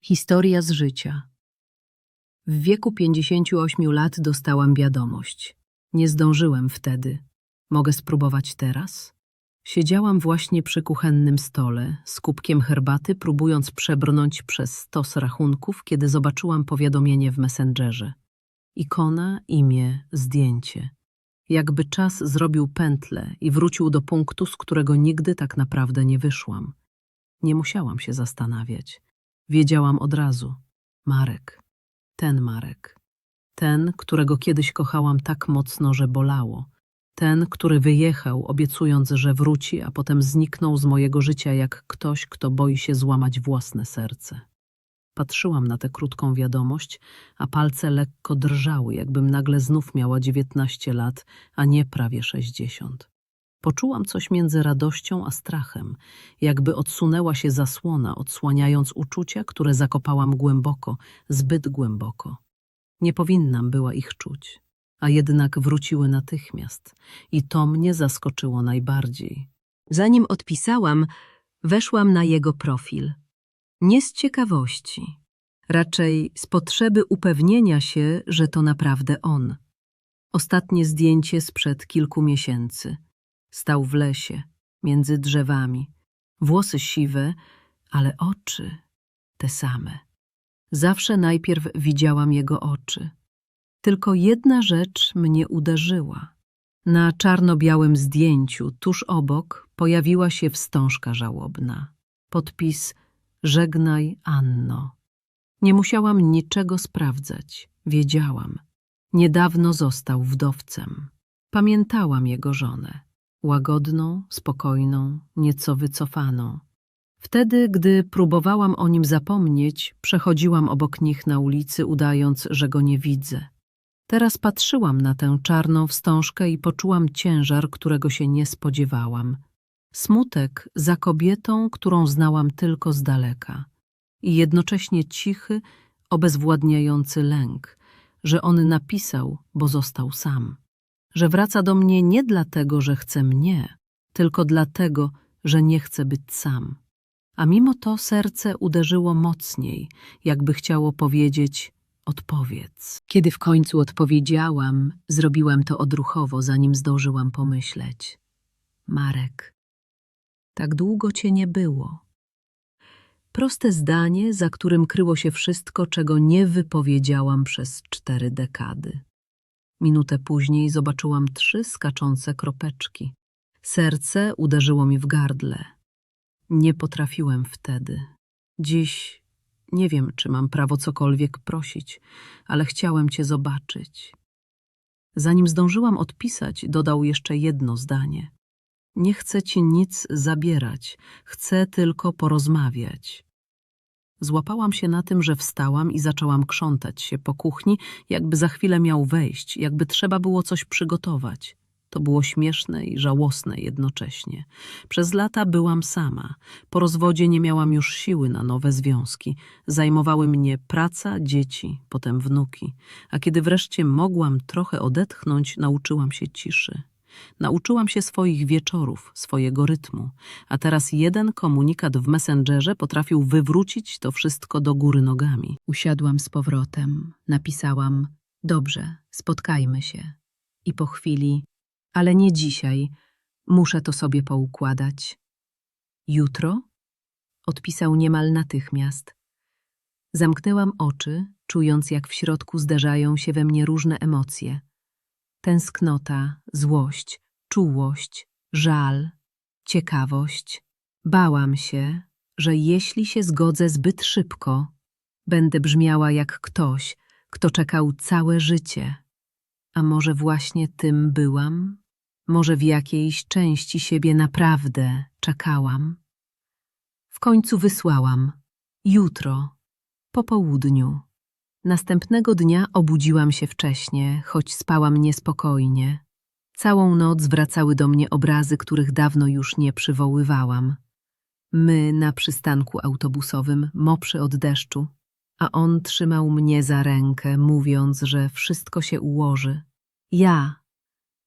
Historia z życia. W wieku 58 lat dostałam wiadomość. Nie zdążyłem wtedy. Mogę spróbować teraz? Siedziałam właśnie przy kuchennym stole, z kubkiem herbaty, próbując przebrnąć przez stos rachunków, kiedy zobaczyłam powiadomienie w Messengerze. Ikona, imię, zdjęcie. Jakby czas zrobił pętlę i wrócił do punktu, z którego nigdy tak naprawdę nie wyszłam. Nie musiałam się zastanawiać. Wiedziałam od razu. Marek. Ten Marek. Ten, którego kiedyś kochałam tak mocno, że bolało. Ten, który wyjechał, obiecując, że wróci, a potem zniknął z mojego życia jak ktoś, kto boi się złamać własne serce. Patrzyłam na tę krótką wiadomość, a palce lekko drżały, jakbym nagle znów miała dziewiętnaście lat, a nie prawie sześćdziesiąt. Poczułam coś między radością a strachem, jakby odsunęła się zasłona, odsłaniając uczucia, które zakopałam głęboko, zbyt głęboko. Nie powinnam była ich czuć, a jednak wróciły natychmiast i to mnie zaskoczyło najbardziej. Zanim odpisałam, weszłam na jego profil. Nie z ciekawości, raczej z potrzeby upewnienia się, że to naprawdę on. Ostatnie zdjęcie sprzed kilku miesięcy. Stał w lesie, między drzewami. Włosy siwe, ale oczy te same. Zawsze najpierw widziałam jego oczy. Tylko jedna rzecz mnie uderzyła. Na czarno-białym zdjęciu, tuż obok, pojawiła się wstążka żałobna. Podpis Żegnaj, Anno. Nie musiałam niczego sprawdzać. Wiedziałam. Niedawno został wdowcem. Pamiętałam jego żonę łagodną, spokojną, nieco wycofaną. Wtedy, gdy próbowałam o nim zapomnieć, przechodziłam obok nich na ulicy, udając, że go nie widzę. Teraz patrzyłam na tę czarną wstążkę i poczułam ciężar, którego się nie spodziewałam. Smutek za kobietą, którą znałam tylko z daleka. I jednocześnie cichy, obezwładniający lęk, że on napisał, bo został sam że wraca do mnie nie dlatego, że chce mnie, tylko dlatego, że nie chce być sam. A mimo to serce uderzyło mocniej, jakby chciało powiedzieć: Odpowiedz. Kiedy w końcu odpowiedziałam, zrobiłam to odruchowo, zanim zdążyłam pomyśleć. Marek, tak długo cię nie było. Proste zdanie, za którym kryło się wszystko, czego nie wypowiedziałam przez cztery dekady. Minutę później zobaczyłam trzy skaczące kropeczki. Serce uderzyło mi w gardle. Nie potrafiłem wtedy. Dziś nie wiem, czy mam prawo cokolwiek prosić, ale chciałem cię zobaczyć. Zanim zdążyłam odpisać, dodał jeszcze jedno zdanie. Nie chcę ci nic zabierać, chcę tylko porozmawiać. Złapałam się na tym, że wstałam i zaczęłam krzątać się po kuchni, jakby za chwilę miał wejść, jakby trzeba było coś przygotować. To było śmieszne i żałosne jednocześnie. Przez lata byłam sama. Po rozwodzie nie miałam już siły na nowe związki. Zajmowały mnie praca, dzieci, potem wnuki. A kiedy wreszcie mogłam trochę odetchnąć, nauczyłam się ciszy. Nauczyłam się swoich wieczorów, swojego rytmu, a teraz jeden komunikat w Messengerze potrafił wywrócić to wszystko do góry nogami. Usiadłam z powrotem, napisałam: Dobrze, spotkajmy się. I po chwili: Ale nie dzisiaj, muszę to sobie poukładać. Jutro? Odpisał niemal natychmiast. Zamknęłam oczy, czując, jak w środku zderzają się we mnie różne emocje tęsknota, złość, czułość, żal, ciekawość. Bałam się, że jeśli się zgodzę zbyt szybko, będę brzmiała jak ktoś, kto czekał całe życie. A może właśnie tym byłam? Może w jakiejś części siebie naprawdę czekałam? W końcu wysłałam. Jutro, po południu. Następnego dnia obudziłam się wcześnie, choć spałam niespokojnie. Całą noc wracały do mnie obrazy, których dawno już nie przywoływałam. My na przystanku autobusowym, moprzy od deszczu, a on trzymał mnie za rękę, mówiąc, że wszystko się ułoży. Ja,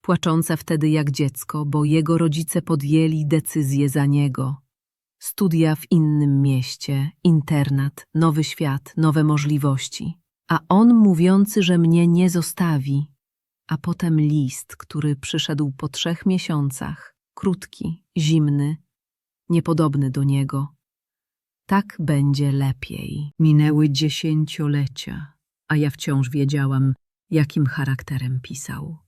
płacząca wtedy jak dziecko, bo jego rodzice podjęli decyzję za niego. Studia w innym mieście, internat, nowy świat, nowe możliwości. A on mówiący, że mnie nie zostawi. A potem list, który przyszedł po trzech miesiącach, krótki, zimny, niepodobny do niego. Tak będzie lepiej. Minęły dziesięciolecia, a ja wciąż wiedziałam, jakim charakterem pisał.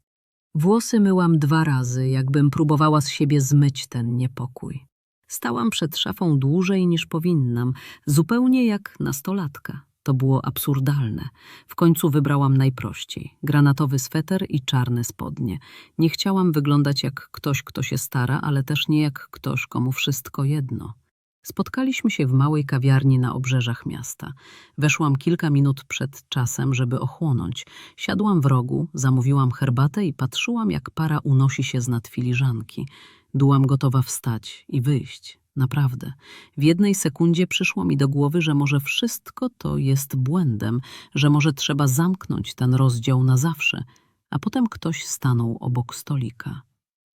Włosy myłam dwa razy, jakbym próbowała z siebie zmyć ten niepokój. Stałam przed szafą dłużej niż powinnam, zupełnie jak nastolatka. To było absurdalne. W końcu wybrałam najprościej. Granatowy sweter i czarne spodnie. Nie chciałam wyglądać jak ktoś, kto się stara, ale też nie jak ktoś, komu wszystko jedno. Spotkaliśmy się w małej kawiarni na obrzeżach miasta. Weszłam kilka minut przed czasem, żeby ochłonąć. Siadłam w rogu, zamówiłam herbatę i patrzyłam, jak para unosi się z nad filiżanki. Byłam gotowa wstać i wyjść. Naprawdę. W jednej sekundzie przyszło mi do głowy, że może wszystko to jest błędem, że może trzeba zamknąć ten rozdział na zawsze, a potem ktoś stanął obok stolika.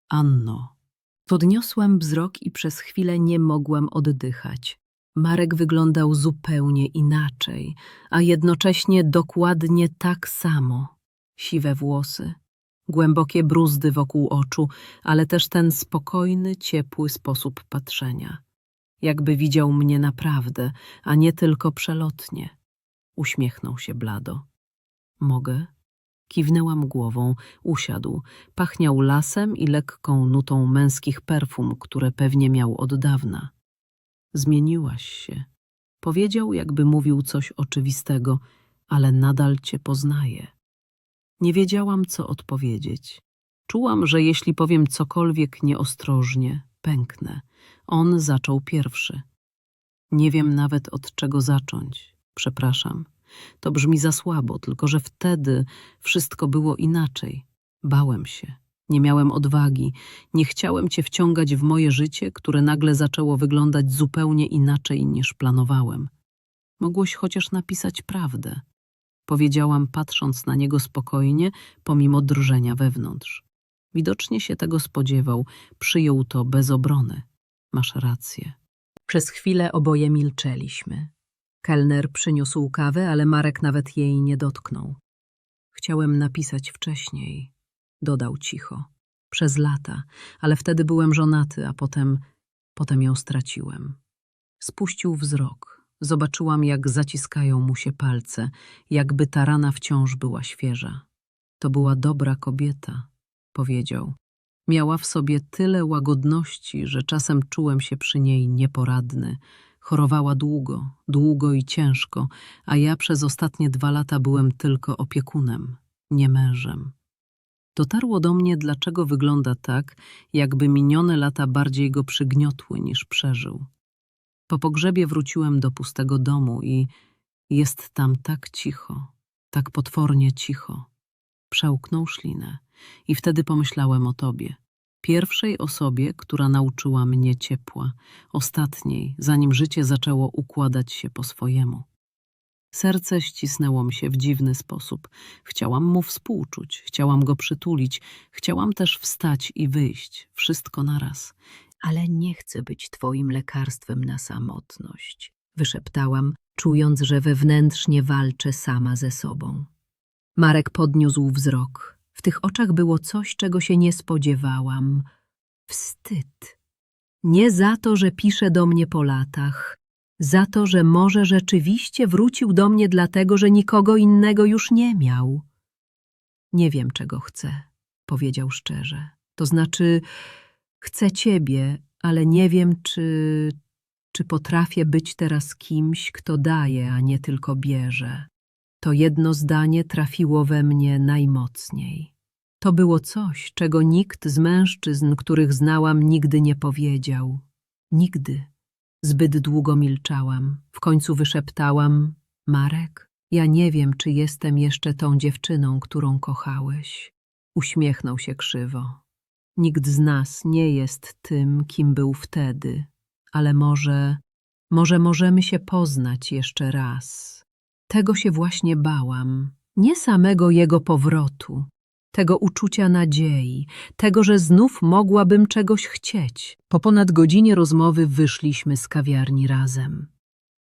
Anno. Podniosłam wzrok i przez chwilę nie mogłam oddychać. Marek wyglądał zupełnie inaczej, a jednocześnie dokładnie tak samo. Siwe włosy, głębokie bruzdy wokół oczu, ale też ten spokojny, ciepły sposób patrzenia. Jakby widział mnie naprawdę, a nie tylko przelotnie. Uśmiechnął się blado. Mogę? Kiwnęłam głową, usiadł. Pachniał lasem i lekką nutą męskich perfum, które pewnie miał od dawna. Zmieniłaś się. Powiedział, jakby mówił coś oczywistego, ale nadal cię poznaję. Nie wiedziałam, co odpowiedzieć. Czułam, że jeśli powiem cokolwiek nieostrożnie, pęknę. On zaczął pierwszy. Nie wiem nawet od czego zacząć. Przepraszam. To brzmi za słabo, tylko że wtedy wszystko było inaczej. Bałem się. Nie miałem odwagi. Nie chciałem cię wciągać w moje życie, które nagle zaczęło wyglądać zupełnie inaczej niż planowałem. Mogłeś chociaż napisać prawdę. Powiedziałam, patrząc na niego spokojnie, pomimo drżenia wewnątrz. Widocznie się tego spodziewał, przyjął to bez obrony. Masz rację. Przez chwilę oboje milczeliśmy. Kelner przyniósł kawę, ale Marek nawet jej nie dotknął. Chciałem napisać wcześniej, dodał cicho. Przez lata, ale wtedy byłem żonaty, a potem, potem ją straciłem. Spuścił wzrok. Zobaczyłam, jak zaciskają mu się palce, jakby ta rana wciąż była świeża. To była dobra kobieta, powiedział. Miała w sobie tyle łagodności, że czasem czułem się przy niej nieporadny. Chorowała długo, długo i ciężko, a ja przez ostatnie dwa lata byłem tylko opiekunem, nie mężem. Dotarło do mnie, dlaczego wygląda tak, jakby minione lata bardziej go przygniotły niż przeżył. Po pogrzebie wróciłem do pustego domu i jest tam tak cicho, tak potwornie cicho. Przełknął ślinę i wtedy pomyślałem o tobie. Pierwszej osobie, która nauczyła mnie ciepła, ostatniej, zanim życie zaczęło układać się po swojemu. Serce ścisnęło mi się w dziwny sposób. Chciałam mu współczuć, chciałam go przytulić, chciałam też wstać i wyjść, wszystko naraz. Ale nie chcę być twoim lekarstwem na samotność, wyszeptałam, czując, że wewnętrznie walczę sama ze sobą. Marek podniósł wzrok. W tych oczach było coś, czego się nie spodziewałam. Wstyd. Nie za to, że pisze do mnie po latach, za to, że może rzeczywiście wrócił do mnie dlatego, że nikogo innego już nie miał. Nie wiem, czego chcę, powiedział szczerze. To znaczy, chcę ciebie, ale nie wiem, czy, czy potrafię być teraz kimś, kto daje, a nie tylko bierze. To jedno zdanie trafiło we mnie najmocniej. To było coś, czego nikt z mężczyzn, których znałam, nigdy nie powiedział. Nigdy. Zbyt długo milczałam. W końcu wyszeptałam: Marek, ja nie wiem, czy jestem jeszcze tą dziewczyną, którą kochałeś. Uśmiechnął się krzywo. Nikt z nas nie jest tym, kim był wtedy, ale może, może możemy się poznać jeszcze raz. Tego się właśnie bałam. Nie samego jego powrotu, tego uczucia nadziei, tego, że znów mogłabym czegoś chcieć. Po ponad godzinie rozmowy wyszliśmy z kawiarni razem.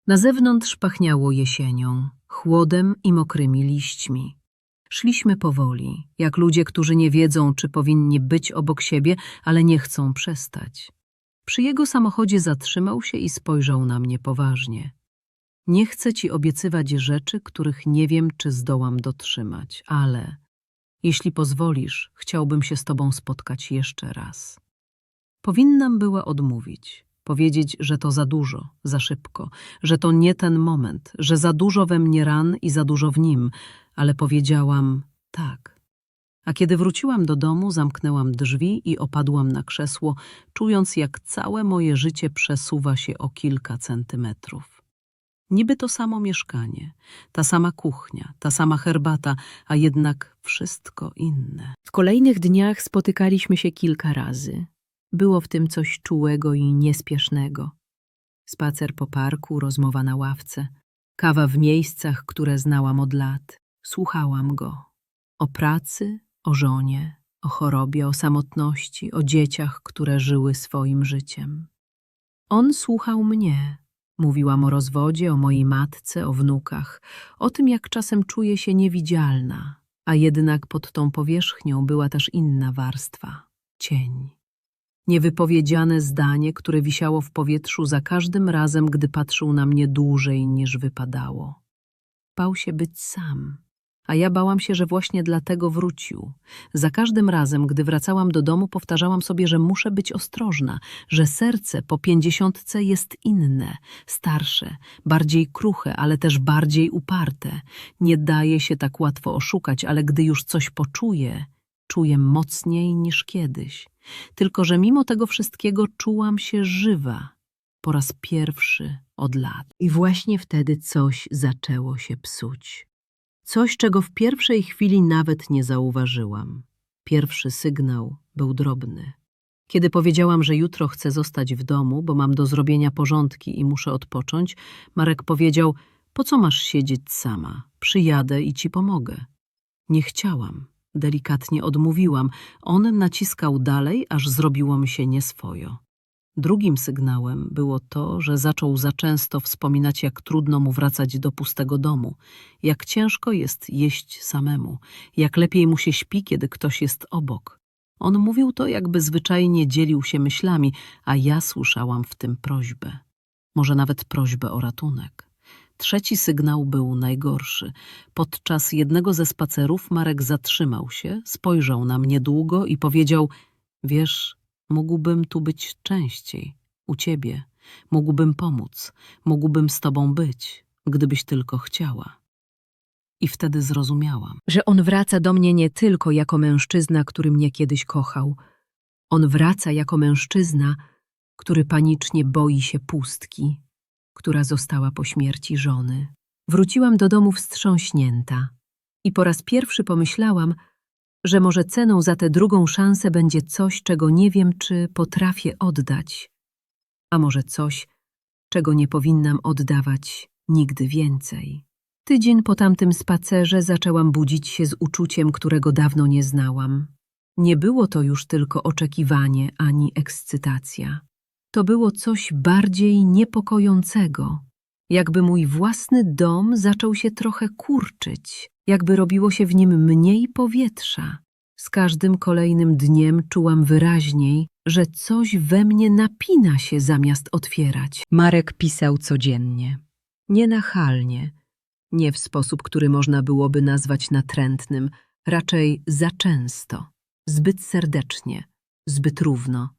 Na zewnątrz pachniało jesienią, chłodem i mokrymi liśćmi. Szliśmy powoli, jak ludzie, którzy nie wiedzą, czy powinni być obok siebie, ale nie chcą przestać. Przy jego samochodzie zatrzymał się i spojrzał na mnie poważnie. Nie chcę ci obiecywać rzeczy, których nie wiem, czy zdołam dotrzymać, ale jeśli pozwolisz, chciałbym się z tobą spotkać jeszcze raz. Powinnam była odmówić, powiedzieć, że to za dużo, za szybko, że to nie ten moment, że za dużo we mnie ran i za dużo w nim, ale powiedziałam tak. A kiedy wróciłam do domu, zamknęłam drzwi i opadłam na krzesło, czując, jak całe moje życie przesuwa się o kilka centymetrów. Niby to samo mieszkanie, ta sama kuchnia, ta sama herbata, a jednak wszystko inne. W kolejnych dniach spotykaliśmy się kilka razy. Było w tym coś czułego i niespiesznego. Spacer po parku, rozmowa na ławce, kawa w miejscach, które znałam od lat. Słuchałam go. O pracy, o żonie, o chorobie, o samotności, o dzieciach, które żyły swoim życiem. On słuchał mnie. Mówiłam o rozwodzie, o mojej matce, o wnukach, o tym, jak czasem czuję się niewidzialna, a jednak pod tą powierzchnią była też inna warstwa cień. Niewypowiedziane zdanie, które wisiało w powietrzu za każdym razem, gdy patrzył na mnie dłużej niż wypadało. Bał się być sam, a ja bałam się, że właśnie dlatego wrócił. Za każdym razem, gdy wracałam do domu, powtarzałam sobie, że muszę być ostrożna, że serce po pięćdziesiątce jest inne, starsze, bardziej kruche, ale też bardziej uparte. Nie daje się tak łatwo oszukać, ale gdy już coś poczuję, czuję mocniej niż kiedyś. Tylko, że mimo tego wszystkiego czułam się żywa. Po raz pierwszy od lat. I właśnie wtedy coś zaczęło się psuć. Coś, czego w pierwszej chwili nawet nie zauważyłam. Pierwszy sygnał był drobny. Kiedy powiedziałam, że jutro chcę zostać w domu, bo mam do zrobienia porządki i muszę odpocząć, Marek powiedział: Po co masz siedzieć sama? Przyjadę i ci pomogę. Nie chciałam. Delikatnie odmówiłam. On naciskał dalej, aż zrobiło mi się nieswojo. Drugim sygnałem było to, że zaczął za często wspominać, jak trudno mu wracać do pustego domu, jak ciężko jest jeść samemu, jak lepiej mu się śpi, kiedy ktoś jest obok. On mówił to, jakby zwyczajnie dzielił się myślami, a ja słyszałam w tym prośbę. Może nawet prośbę o ratunek. Trzeci sygnał był najgorszy. Podczas jednego ze spacerów Marek zatrzymał się, spojrzał na mnie długo i powiedział: Wiesz, mógłbym tu być częściej, u ciebie. Mógłbym pomóc, mógłbym z tobą być, gdybyś tylko chciała. I wtedy zrozumiałam, że on wraca do mnie nie tylko jako mężczyzna, który mnie kiedyś kochał. On wraca jako mężczyzna, który panicznie boi się pustki, która została po śmierci żony. Wróciłam do domu wstrząśnięta i po raz pierwszy pomyślałam, że może ceną za tę drugą szansę będzie coś, czego nie wiem, czy potrafię oddać, a może coś, czego nie powinnam oddawać nigdy więcej. Tydzień po tamtym spacerze zaczęłam budzić się z uczuciem, którego dawno nie znałam. Nie było to już tylko oczekiwanie ani ekscytacja. To było coś bardziej niepokojącego. Jakby mój własny dom zaczął się trochę kurczyć, jakby robiło się w nim mniej powietrza. Z każdym kolejnym dniem czułam wyraźniej, że coś we mnie napina się zamiast otwierać. Marek pisał codziennie. Nienachalnie, nie w sposób, który można byłoby nazwać natrętnym, raczej za często, zbyt serdecznie, zbyt równo.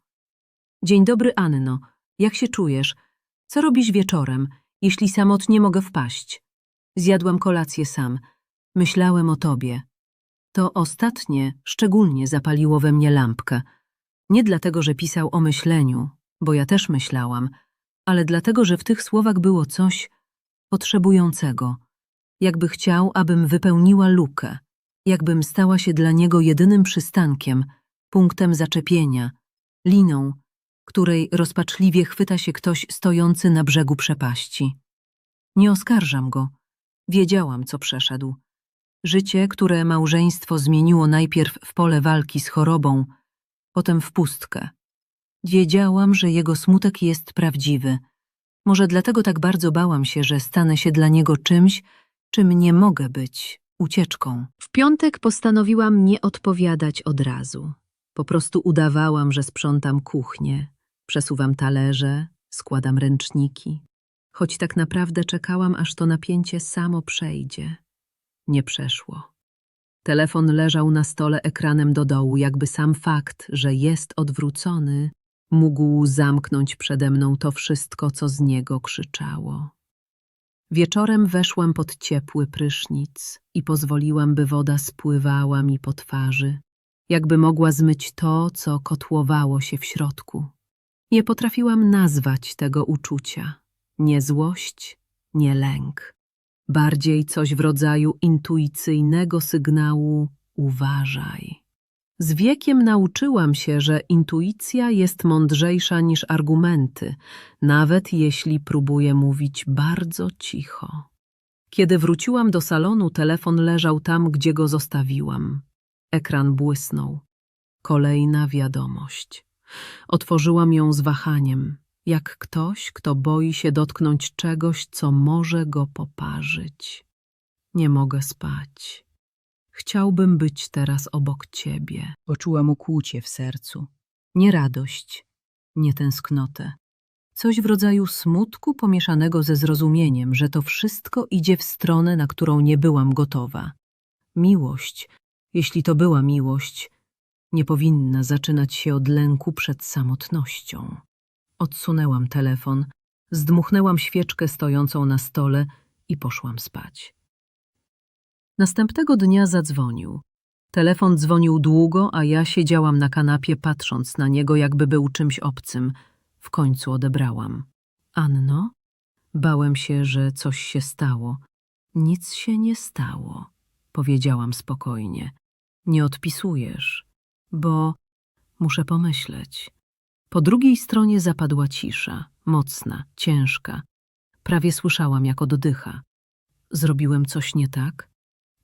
Dzień dobry, Anno. Jak się czujesz? Co robisz wieczorem, jeśli samotnie mogę wpaść? Zjadłam kolację sam. Myślałem o tobie. To ostatnie szczególnie zapaliło we mnie lampkę. Nie dlatego, że pisał o myśleniu, bo ja też myślałam, ale dlatego, że w tych słowach było coś potrzebującego. Jakby chciał, abym wypełniła lukę, jakbym stała się dla niego jedynym przystankiem, punktem zaczepienia, liną, której rozpaczliwie chwyta się ktoś stojący na brzegu przepaści. Nie oskarżam go. Wiedziałam, co przeszedł. Życie, które małżeństwo zmieniło najpierw w pole walki z chorobą, potem w pustkę. Wiedziałam, że jego smutek jest prawdziwy. Może dlatego tak bardzo bałam się, że stanę się dla niego czymś, czym nie mogę być ucieczką. W piątek postanowiłam nie odpowiadać od razu. Po prostu udawałam, że sprzątam kuchnię, przesuwam talerze, składam ręczniki. Choć tak naprawdę czekałam, aż to napięcie samo przejdzie. Nie przeszło. Telefon leżał na stole ekranem do dołu, jakby sam fakt, że jest odwrócony, mógł zamknąć przede mną to wszystko, co z niego krzyczało. Wieczorem weszłam pod ciepły prysznic i pozwoliłam, by woda spływała mi po twarzy, jakby mogła zmyć to, co kotłowało się w środku. Nie potrafiłam nazwać tego uczucia. Nie złość, nie lęk. Bardziej coś w rodzaju intuicyjnego sygnału uważaj. Z wiekiem nauczyłam się, że intuicja jest mądrzejsza niż argumenty, nawet jeśli próbuje mówić bardzo cicho. Kiedy wróciłam do salonu, telefon leżał tam, gdzie go zostawiłam. Ekran błysnął. Kolejna wiadomość. Otworzyłam ją z wahaniem, jak ktoś, kto boi się dotknąć czegoś, co może go poparzyć. Nie mogę spać. Chciałbym być teraz obok ciebie. Poczułam ukłucie w sercu. Nie radość, nie tęsknotę. Coś w rodzaju smutku pomieszanego ze zrozumieniem, że to wszystko idzie w stronę, na którą nie byłam gotowa. Miłość, jeśli to była miłość, nie powinna zaczynać się od lęku przed samotnością. Odsunęłam telefon, zdmuchnęłam świeczkę stojącą na stole i poszłam spać. Następnego dnia zadzwonił. Telefon dzwonił długo, a ja siedziałam na kanapie, patrząc na niego, jakby był czymś obcym. W końcu odebrałam. Anno? Bałem się, że coś się stało. Nic się nie stało, powiedziałam spokojnie. Nie odpisujesz, bo muszę pomyśleć. Po drugiej stronie zapadła cisza, mocna, ciężka. Prawie słyszałam, jak oddycha. Zrobiłem coś nie tak?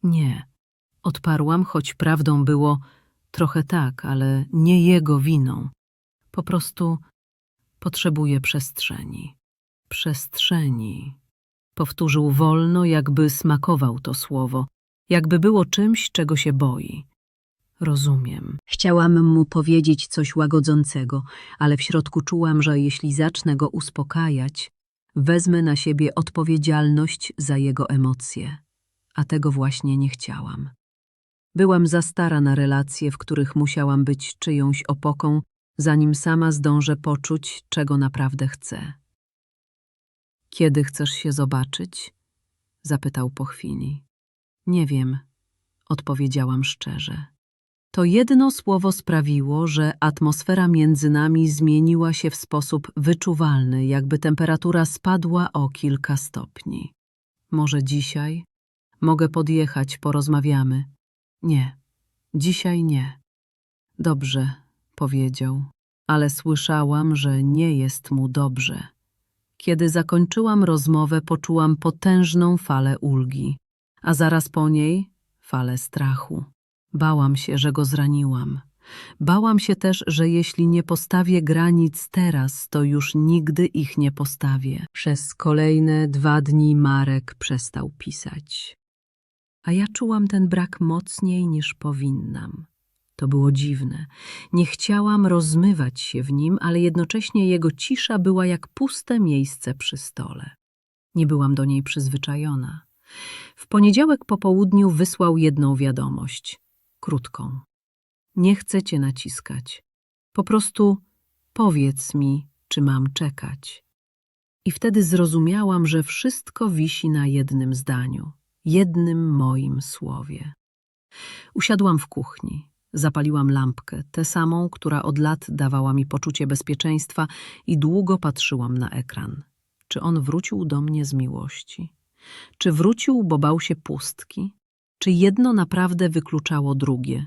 Nie. Odparłam, choć prawdą było trochę tak, ale nie jego winą. Po prostu potrzebuję przestrzeni. Przestrzeni. Powtórzył wolno, jakby smakował to słowo, jakby było czymś, czego się boi. Rozumiem. Chciałam mu powiedzieć coś łagodzącego, ale w środku czułam, że jeśli zacznę go uspokajać, wezmę na siebie odpowiedzialność za jego emocje. A tego właśnie nie chciałam. Byłam za stara na relacje, w których musiałam być czyjąś opoką, zanim sama zdążę poczuć, czego naprawdę chcę. Kiedy chcesz się zobaczyć? zapytał po chwili. Nie wiem, odpowiedziałam szczerze. To jedno słowo sprawiło, że atmosfera między nami zmieniła się w sposób wyczuwalny, jakby temperatura spadła o kilka stopni. Może dzisiaj? Mogę podjechać, porozmawiamy. Nie, dzisiaj nie. Dobrze, powiedział, ale słyszałam, że nie jest mu dobrze. Kiedy zakończyłam rozmowę, poczułam potężną falę ulgi, a zaraz po niej falę strachu. Bałam się, że go zraniłam. Bałam się też, że jeśli nie postawię granic teraz, to już nigdy ich nie postawię. Przez kolejne dwa dni Marek przestał pisać. A ja czułam ten brak mocniej niż powinnam. To było dziwne. Nie chciałam rozmywać się w nim, ale jednocześnie jego cisza była jak puste miejsce przy stole. Nie byłam do niej przyzwyczajona. W poniedziałek po południu wysłał jedną wiadomość, krótką. Nie chcę cię naciskać. Po prostu powiedz mi, czy mam czekać. I wtedy zrozumiałam, że wszystko wisi na jednym zdaniu, jednym moim słowie. Usiadłam w kuchni, zapaliłam lampkę, tę samą, która od lat dawała mi poczucie bezpieczeństwa i długo patrzyłam na ekran. Czy on wrócił do mnie z miłości? Czy wrócił, bo bał się pustki? Czy jedno naprawdę wykluczało drugie?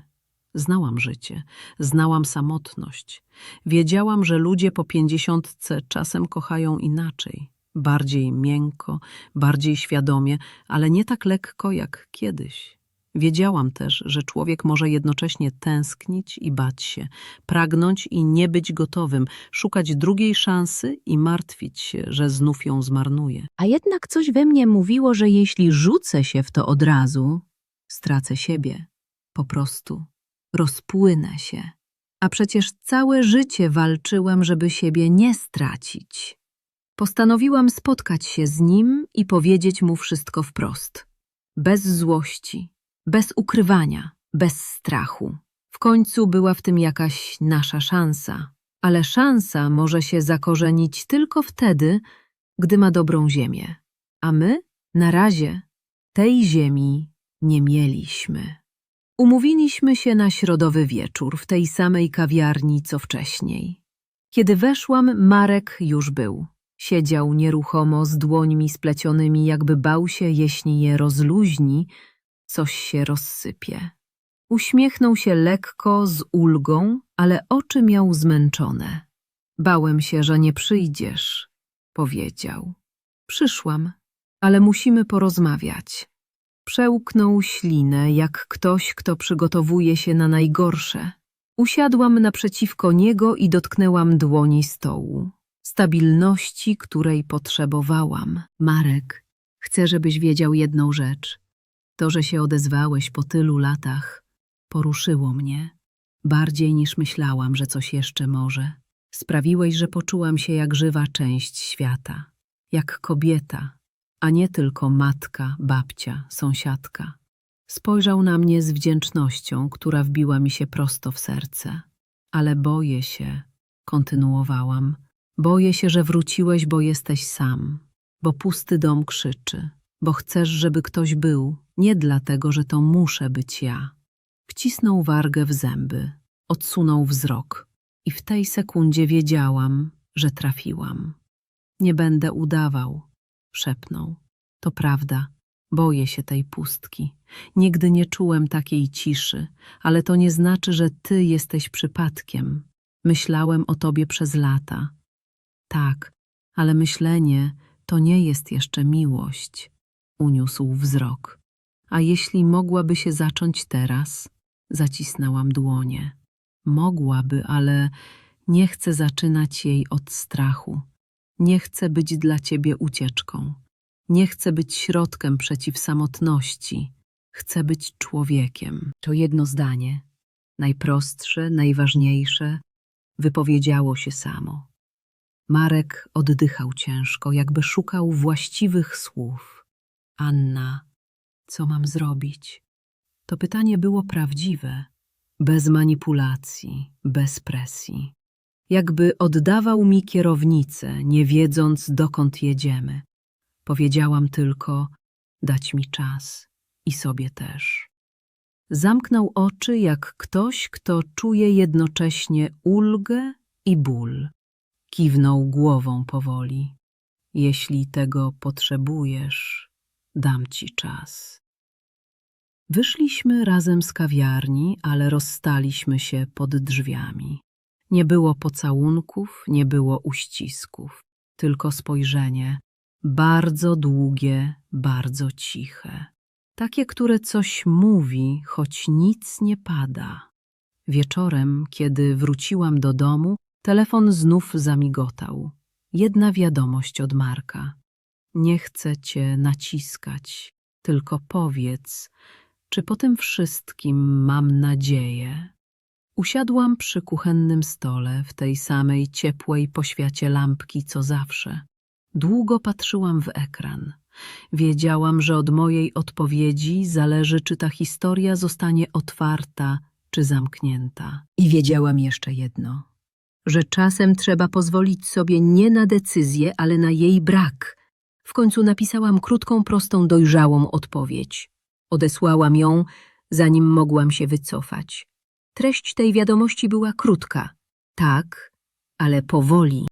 Znałam życie, znałam samotność. Wiedziałam, że ludzie po pięćdziesiątce czasem kochają inaczej, bardziej miękko, bardziej świadomie, ale nie tak lekko jak kiedyś. Wiedziałam też, że człowiek może jednocześnie tęsknić i bać się, pragnąć i nie być gotowym, szukać drugiej szansy i martwić się, że znów ją zmarnuje. A jednak coś we mnie mówiło, że jeśli rzucę się w to od razu, stracę siebie. Po prostu rozpłynę się. A przecież całe życie walczyłem, żeby siebie nie stracić. Postanowiłam spotkać się z nim i powiedzieć mu wszystko wprost. Bez złości, bez ukrywania, bez strachu. W końcu była w tym jakaś nasza szansa. Ale szansa może się zakorzenić tylko wtedy, gdy ma dobrą ziemię. A my, na razie, tej ziemi nie mieliśmy. Umówiliśmy się na środowy wieczór w tej samej kawiarni co wcześniej. Kiedy weszłam, Marek już był. Siedział nieruchomo z dłońmi splecionymi, jakby bał się, jeśli je rozluźni, coś się rozsypie. Uśmiechnął się lekko, z ulgą, ale oczy miał zmęczone. Bałem się, że nie przyjdziesz, powiedział. Przyszłam, ale musimy porozmawiać. Przełknął ślinę, jak ktoś, kto przygotowuje się na najgorsze. Usiadłam naprzeciwko niego i dotknęłam dłoni stołu. Stabilności, której potrzebowałam. Marek, chcę, żebyś wiedział jedną rzecz. To, że się odezwałeś po tylu latach, poruszyło mnie. Bardziej niż myślałam, że coś jeszcze może. Sprawiłeś, że poczułam się jak żywa część świata. Jak kobieta, a nie tylko matka, babcia, sąsiadka. Spojrzał na mnie z wdzięcznością, która wbiła mi się prosto w serce. Ale boję się, kontynuowałam, boję się, że wróciłeś, bo jesteś sam, bo pusty dom krzyczy, bo chcesz, żeby ktoś był, nie dlatego, że to muszę być ja. Wcisnął wargę w zęby, odsunął wzrok i w tej sekundzie wiedziałam, że trafiłam. Nie będę udawał, szepnął. To prawda, boję się tej pustki. Nigdy nie czułem takiej ciszy, ale to nie znaczy, że ty jesteś przypadkiem. Myślałem o tobie przez lata. Tak, ale myślenie to nie jest jeszcze miłość. Uniósł wzrok. A jeśli mogłaby się zacząć teraz? Zacisnęłam dłonie. Mogłaby, ale nie chcę zaczynać jej od strachu. Nie chcę być dla ciebie ucieczką. Nie chcę być środkiem przeciw samotności. Chcę być człowiekiem. To jedno zdanie, najprostsze, najważniejsze, wypowiedziało się samo. Marek oddychał ciężko, jakby szukał właściwych słów. Anna, co mam zrobić? To pytanie było prawdziwe, bez manipulacji, bez presji. Jakby oddawał mi kierownicę, nie wiedząc dokąd jedziemy. Powiedziałam tylko dać mi czas i sobie też. Zamknął oczy jak ktoś, kto czuje jednocześnie ulgę i ból. Kiwnął głową powoli. Jeśli tego potrzebujesz, dam ci czas. Wyszliśmy razem z kawiarni, ale rozstaliśmy się pod drzwiami. Nie było pocałunków, nie było uścisków, tylko spojrzenie, bardzo długie, bardzo ciche. Takie, które coś mówi, choć nic nie pada. Wieczorem, kiedy wróciłam do domu, telefon znów zamigotał. Jedna wiadomość od Marka. Nie chcę cię naciskać, tylko powiedz, czy po tym wszystkim mam nadzieję? Usiadłam przy kuchennym stole w tej samej ciepłej poświacie lampki co zawsze. Długo patrzyłam w ekran. Wiedziałam, że od mojej odpowiedzi zależy, czy ta historia zostanie otwarta, czy zamknięta. I wiedziałam jeszcze jedno. Że czasem trzeba pozwolić sobie nie na decyzję, ale na jej brak. W końcu napisałam krótką, prostą, dojrzałą odpowiedź. Odesłałam ją, zanim mogłam się wycofać. Treść tej wiadomości była krótka. Tak, ale powoli.